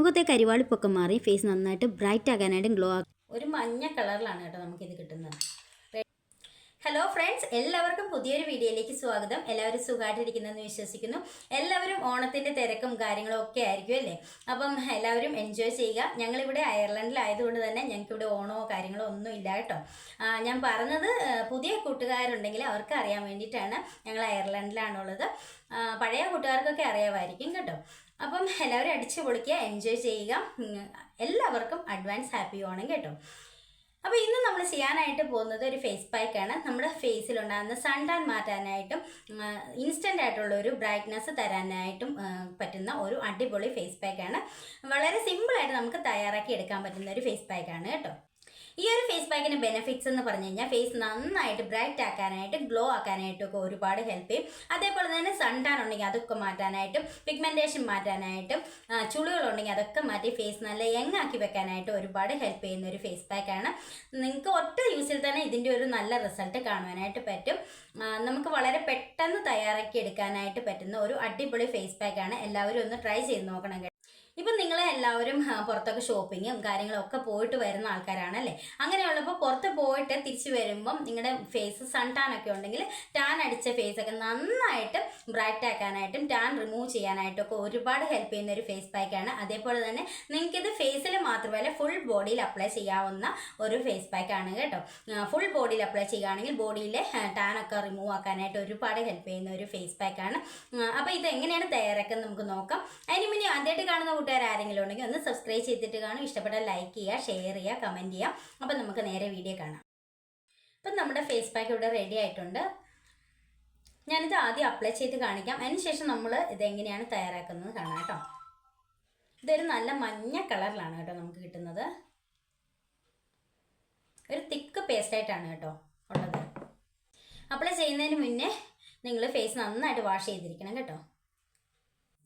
മുഖത്തെ കരിവാളിപ്പൊക്കെ മാറി ഫേസ് നന്നായിട്ട് ബ്രൈറ്റ് ആകാനായിട്ടും ഗ്ലോ ആകും ഒരു മഞ്ഞ കളറിലാണ് കേട്ടോ ഇത് കിട്ടുന്നത്. ഹലോ ഫ്രണ്ട്സ് എല്ലാവർക്കും പുതിയൊരു വീഡിയോയിലേക്ക് സ്വാഗതം. എല്ലാവരും സുഖമായിട്ടിരിക്കുന്നെന്ന് വിശ്വസിക്കുന്നു. എല്ലാവരും ഓണത്തിന്റെ തിരക്കും കാര്യങ്ങളും ഒക്കെ ആയിരിക്കും അല്ലേ? അപ്പം എല്ലാവരും എൻജോയ് ചെയ്യുക. ഞങ്ങളിവിടെ അയർലൻഡിലായതുകൊണ്ട് തന്നെ ഞങ്ങൾക്കിവിടെ ഓണമോ കാര്യങ്ങളോ ഒന്നും ഇല്ല കേട്ടോ. ഞാൻ പറഞ്ഞത് പുതിയ കൂട്ടുകാരുണ്ടെങ്കിൽ അവർക്ക് അറിയാൻ വേണ്ടിയിട്ടാണ് ഞങ്ങൾ അയർലൻഡിലാണുള്ളത്. പഴയ കൂട്ടുകാർക്കൊക്കെ അറിയാമായിരിക്കും കേട്ടോ. അപ്പം എല്ലാവരും അടിച്ചു പൊളിക്കുക എൻജോയ് ചെയ്യുക. എല്ലാവർക്കും അഡ്വാൻസ് ഹാപ്പി ഓണം കേട്ടോ. അപ്പോൾ ഇന്ന് നമ്മൾ ചെയ്യാനായിട്ട് പോകുന്നത് ഒരു ഫേസ് പാക്കാണ് നമ്മുടെ ഫേസിലുണ്ടാകുന്ന സൺ ടാൻ മാറ്റാനായിട്ടും ഇൻസ്റ്റന്റ് ആയിട്ടുള്ള ഒരു ബ്രൈറ്റ്നസ് തരാനായിട്ടും പറ്റുന്ന ഒരു അടിപൊളി ഫേസ് പാക്കാണ് വളരെ സിമ്പിളായിട്ട് നമുക്ക് തയ്യാറാക്കി എടുക്കാൻ പറ്റുന്ന ഒരു ഫേസ് പാക്കാണ് കേട്ടോ. ഈ ഒരു ഫേസ് പാക്കിന് ബെനിഫിറ്റ്സ് എന്ന് പറഞ്ഞു കഴിഞ്ഞാൽ ഫേസ് നന്നായിട്ട് ബ്രൈറ്റ് ആക്കാനായിട്ട് ഗ്ലോ ആക്കാനായിട്ടും ഒക്കെ ഒരുപാട് ഹെൽപ്പ് ചെയ്യും. അതേപോലെ തന്നെ സൺ ടാൻ ഉണ്ടെങ്കിൽ അതൊക്കെ മാറ്റാനായിട്ടും പിഗ്മെന്റേഷൻ മാറ്റാനായിട്ടും ചുളികളുണ്ടെങ്കിൽ അതൊക്കെ മാറ്റി ഫേസ് നല്ല യങ് ആക്കി വെക്കാനായിട്ട് ഒരുപാട് ഹെൽപ്പ് ചെയ്യുന്ന ഒരു ഫേസ് പാക്കാണ് നിങ്ങൾക്ക് ഒറ്റ യൂസിൽ തന്നെ ഇതിന്റെ ഒരു നല്ല റിസൾട്ട് കാണുവാനായിട്ട് പറ്റും. നമുക്ക് വളരെ പെട്ടെന്ന് തയ്യാറാക്കി എടുക്കാനായിട്ട് പറ്റുന്ന ഒരു അടിപൊളി ഫേസ് പാക്കാണ് എല്ലാവരും ഒന്ന് ട്രൈ ചെയ്ത് നോക്കണം ഇപ്പം ആ, പുറത്തൊക്കെ ഷോപ്പിങ്ങും കാര്യങ്ങളൊക്കെ പോയിട്ട് വരുന്ന ആൾക്കാരാണല്ലേ? അങ്ങനെയുള്ളപ്പോൾ പുറത്ത് പോയിട്ട് തിരിച്ചു വരുമ്പം നിങ്ങളുടെ ഫേസ് സൺ ടാൻ ഒക്കെ ഉണ്ടെങ്കിൽ ടാൻ അടിച്ച ഫേസ് ഒക്കെ നന്നായിട്ട് ബ്രൈറ്റ് ആക്കാനായിട്ടും ടാൻ റിമൂവ് ചെയ്യാനായിട്ടും ഒക്കെ ഒരുപാട് ഹെൽപ്പ് ചെയ്യുന്ന ഒരു ഫേസ് പാക്കാണ് അതേപോലെ തന്നെ നിങ്ങൾക്കിത് ഫേസിൽ മാത്രമല്ല ഫുൾ ബോഡിയിൽ അപ്ലൈ ചെയ്യാവുന്ന ഒരു ഫേസ് പാക്കാണ് കേട്ടോ. ഫുൾ ബോഡിയിൽ അപ്ലൈ ചെയ്യുകയാണെങ്കിൽ ബോഡിയിലെ ടാൻ ഒക്കെ റിമൂവ് ആക്കാനായിട്ട് ഒരുപാട് ഹെൽപ്പ് ചെയ്യുന്ന ഒരു ഫേസ് പാക്കാണ് അപ്പോൾ ഇത് എങ്ങനെയാണ് തയ്യാറാക്കുന്നത് നമുക്ക് നോക്കാം. അതിന് മുന്നേ ആദ്യമായിട്ട് കാണുന്ന കൂട്ടുകാർ ആരെങ്കിലും ഉണ്ടെങ്കിൽ ഒന്ന് സബ്സ്ക്രൈബ് ചെയ്തിട്ട് കാണും. ഇഷ്ടപ്പെട്ടാൽ ലൈക്ക് ചെയ്യുക ഷെയർ ചെയ്യുക കമന്റ് ചെയ്യുക. അപ്പം നമുക്ക് നേരെ വീഡിയോ കാണാം. അപ്പം നമ്മുടെ ഫേസ് പാക്ക് ഇവിടെ റെഡി ആയിട്ടുണ്ട്. ഞാനിത് ആദ്യം അപ്ലൈ ചെയ്ത് കാണിക്കാം. അതിനുശേഷം നമ്മൾ ഇതെങ്ങനെയാണ് തയ്യാറാക്കുന്നത് കാണാം കേട്ടോ. ഇതൊരു നല്ല മഞ്ഞ കളറിലാണ് കേട്ടോ നമുക്ക് കിട്ടുന്നത്. ഒരു തിക്ക് പേസ്റ്റായിട്ടാണ് കേട്ടോ ഉള്ളത്. അപ്ലൈ ചെയ്യുന്നതിന് മുന്നേ നിങ്ങൾ ഫേസ് നന്നായിട്ട് വാഷ് ചെയ്തിരിക്കണം കേട്ടോ.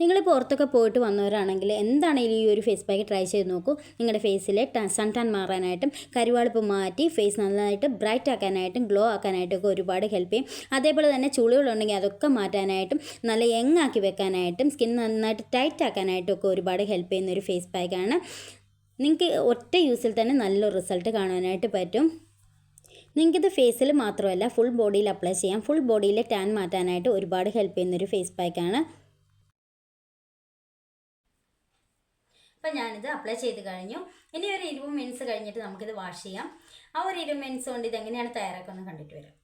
നിങ്ങൾ പുറത്തൊക്കെ പോയിട്ട് വന്നവരാണെങ്കിൽ എന്താണെങ്കിലും ഈ ഒരു ഫേസ് പാക്ക് ട്രൈ ചെയ്ത് നോക്കൂ. നിങ്ങളുടെ ഫേസിലെ സൺ ടാൻ മാറാനായിട്ടും കരുവാളിപ്പ് മാറ്റി ഫേസ് നന്നായിട്ട് ബ്രൈറ്റ് ആക്കാനായിട്ടും ഗ്ലോ ആക്കാനായിട്ടൊക്കെ ഒരുപാട് ഹെൽപ്പ് ചെയ്യും. അതേപോലെ തന്നെ ചുളികളുണ്ടെങ്കിൽ അതൊക്കെ മാറ്റാനായിട്ടും നല്ല യങ് ആക്കി വെക്കാനായിട്ടും സ്കിൻ നന്നായിട്ട് ടൈറ്റ് ആക്കാനായിട്ടും ഒക്കെ ഒരുപാട് ഹെൽപ്പ് ചെയ്യുന്ന ഒരു ഫേസ് പാക്കാണ് നിങ്ങൾക്ക് ഒറ്റ യൂസിൽ തന്നെ നല്ലൊരു റിസൾട്ട് കാണാനായിട്ട് പറ്റും. നിങ്ങൾക്കിത് ഫേസിൽ മാത്രമല്ല ഫുൾ ബോഡിയിൽ അപ്ലൈ ചെയ്യാം. ഫുൾ ബോഡിയിലെ ടാൻ മാറ്റാനായിട്ട് ഒരുപാട് ഹെൽപ്പ് ചെയ്യുന്നൊരു ഫേസ് പാക്കാണ് അപ്പം ഞാനിത് അപ്ലൈ ചെയ്ത് കഴിഞ്ഞു. ഇനി ഒരു ഇരുപത് മിനിറ്റ്സ് കഴിഞ്ഞിട്ട് നമുക്കിത് വാഷ് ചെയ്യാം. ആ ഒരു ഇരുപത് മിനിറ്റ്സ് കൊണ്ട് ഇത് എങ്ങനെയാണ് തയ്യാറാക്കുന്നത് കണ്ടിട്ട് വരാം.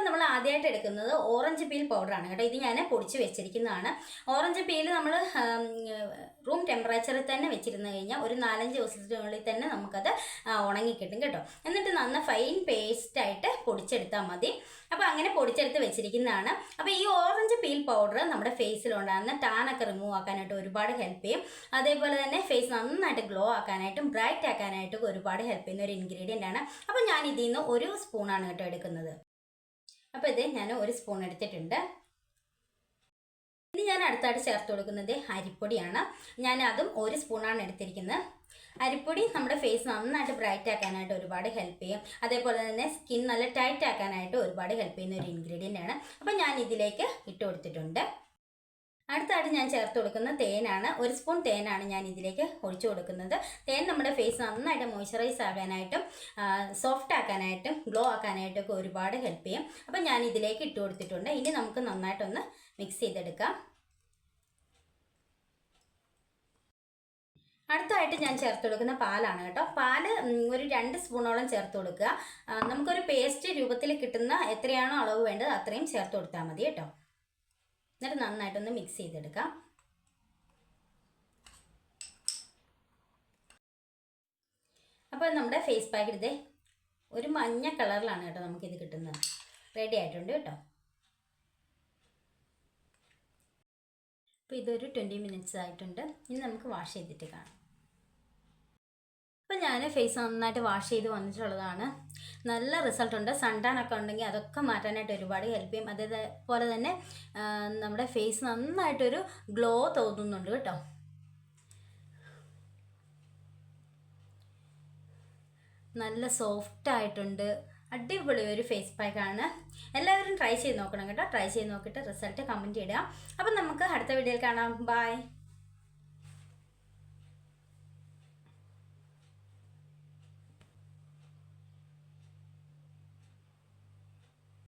അപ്പം നമ്മൾ ആദ്യമായിട്ട് എടുക്കുന്നത് ഓറഞ്ച് പീൽ പൗഡറാണ് കേട്ടോ. ഇത് ഞാൻ പൊടിച്ച് വെച്ചിരിക്കുന്നതാണ്. ഓറഞ്ച് പീൽ നമ്മൾ റൂം ടെമ്പറേച്ചറിൽ തന്നെ വെച്ചിരുന്ന് കഴിഞ്ഞാൽ ഒരു നാലഞ്ച് ദിവസത്തിനുള്ളിൽ തന്നെ നമുക്കത് ഉണങ്ങിക്കിട്ടും ഉണങ്ങി കിട്ടും കേട്ടോ. എന്നിട്ട് നന്ന ഫൈൻ പേസ്റ്റായിട്ട് പൊടിച്ചെടുത്താൽ മതി. അപ്പോൾ അങ്ങനെ പൊടിച്ചെടുത്ത് വെച്ചിരിക്കുന്നതാണ്. അപ്പോൾ ഈ ഓറഞ്ച് പീൽ പൗഡർ നമ്മുടെ ഫേസിലുണ്ടാകുന്ന ടാനൊക്കെ റിമൂവ് ആക്കാനായിട്ട് ഒരുപാട് ഹെൽപ്പ് ചെയ്യും. അതേപോലെ തന്നെ ഫേസ് നന്നായിട്ട് ഗ്ലോ ആക്കാനായിട്ടും ബ്രൈറ്റ് ആക്കാനായിട്ടും ഒരുപാട് ഹെൽപ്പ് ചെയ്യുന്ന ഒരു ഇൻഗ്രീഡിയന്റ് ആണ്. അപ്പോൾ ഞാൻ ഇതിൽ നിന്ന് ഒരു സ്പൂണാണ് കേട്ടോ എടുക്കുന്നത്. അപ്പോൾ ഇത് ഞാൻ ഒരു സ്പൂൺ എടുത്തിട്ടുണ്ട്. ഇനി ഞാൻ അടുത്തായിട്ട് ചേർത്ത് കൊടുക്കുന്നത് അരിപ്പൊടിയാണ്. ഞാൻ അതും ഒരു സ്പൂണാണ് എടുത്തിരിക്കുന്നത്. അരിപ്പൊടി നമ്മുടെ ഫേസ് നന്നായിട്ട് ബ്രൈറ്റ് ആക്കാനായിട്ട് ഒരുപാട് ഹെൽപ്പ് ചെയ്യും. അതേപോലെ തന്നെ സ്കിൻ നല്ല ടൈറ്റ് ആക്കാനായിട്ട് ഒരുപാട് ഹെൽപ്പ് ചെയ്യുന്ന ഒരു ഇൻഗ്രീഡിയന്റ് ആണ്. അപ്പോൾ ഞാൻ ഇതിലേക്ക് ഇട്ട് കൊടുത്തിട്ടുണ്ട്. അടുത്തായിട്ട് ഞാൻ ചേർത്ത് കൊടുക്കുന്ന തേനാണ്. ഒരു സ്പൂൺ തേനാണ് ഞാൻ ഇതിലേക്ക് ഒഴിച്ചു കൊടുക്കുന്നത്. തേൻ നമ്മുടെ ഫേസ് നന്നായിട്ട് മോയ്സ്ചറൈസ് ആകാനായിട്ടും സോഫ്റ്റ് ആക്കാനായിട്ടും ഗ്ലോ ആക്കാനായിട്ടും ഒക്കെ ഒരുപാട് ഹെൽപ്പ് ചെയ്യും. അപ്പം ഞാൻ ഇതിലേക്ക് ഇട്ട് കൊടുത്തിട്ടുണ്ട്. ഇനി നമുക്ക് നന്നായിട്ടൊന്ന് മിക്സ് ചെയ്തെടുക്കാം. അടുത്തായിട്ട് ഞാൻ ചേർത്ത് കൊടുക്കുന്ന പാലാണ് കേട്ടോ. പാൽ ഒരു രണ്ട് സ്പൂണോളം ചേർത്ത് കൊടുക്കുക. നമുക്കൊരു പേസ്റ്റ് രൂപത്തിൽ കിട്ടുന്ന എത്രയാണോ അളവ് വേണ്ടത് അത്രയും ചേർത്ത് കൊടുത്താൽ മതി കേട്ടോ. എന്നിട്ട് നന്നായിട്ടൊന്ന് മിക്സ് ചെയ്തെടുക്കാം. അപ്പോൾ നമ്മുടെ ഫേസ് പാക്ക് ഇതേ ഒരു മഞ്ഞ കളറിലാണ് കേട്ടോ നമുക്കിത് കിട്ടുന്നത്. റെഡി ആയിട്ടുണ്ട് കേട്ടോ. അപ്പോൾ ഇതൊരു ട്വന്റി മിനിറ്റ്സ് ആയിട്ടുണ്ട്. ഇനി നമുക്ക് വാഷ് ചെയ്തിട്ട് കാണാം. അപ്പോൾ ഞാൻ ഫേസ് നന്നായിട്ട് വാഷ് ചെയ്ത് വന്നിട്ടുള്ളതാണ്. നല്ല റിസൾട്ട് ഉണ്ട്. സൺടാൻ ഒക്കെ ഉണ്ടെങ്കിൽ അതൊക്കെ മാറ്റാനായിട്ട് ഒരുപാട് ഹെൽപ്പ് ചെയ്യും. അതേപോലെ തന്നെ നമ്മുടെ ഫേസ് നന്നായിട്ടൊരു ഗ്ലോ തോന്നുന്നുണ്ട് കേട്ടോ. നല്ല സോഫ്റ്റ് ആയിട്ടുണ്ട്. അടിപൊളി ഒരു ഫേസ് പാക്കാണ് എല്ലാവരും ട്രൈ ചെയ്ത് നോക്കണം കേട്ടോ. ട്രൈ ചെയ്ത് നോക്കിയിട്ട് റിസൾട്ട് കമന്റ് ഇടുക. അപ്പം നമുക്ക് അടുത്ത വീഡിയോയിൽ കാണാം. ബൈ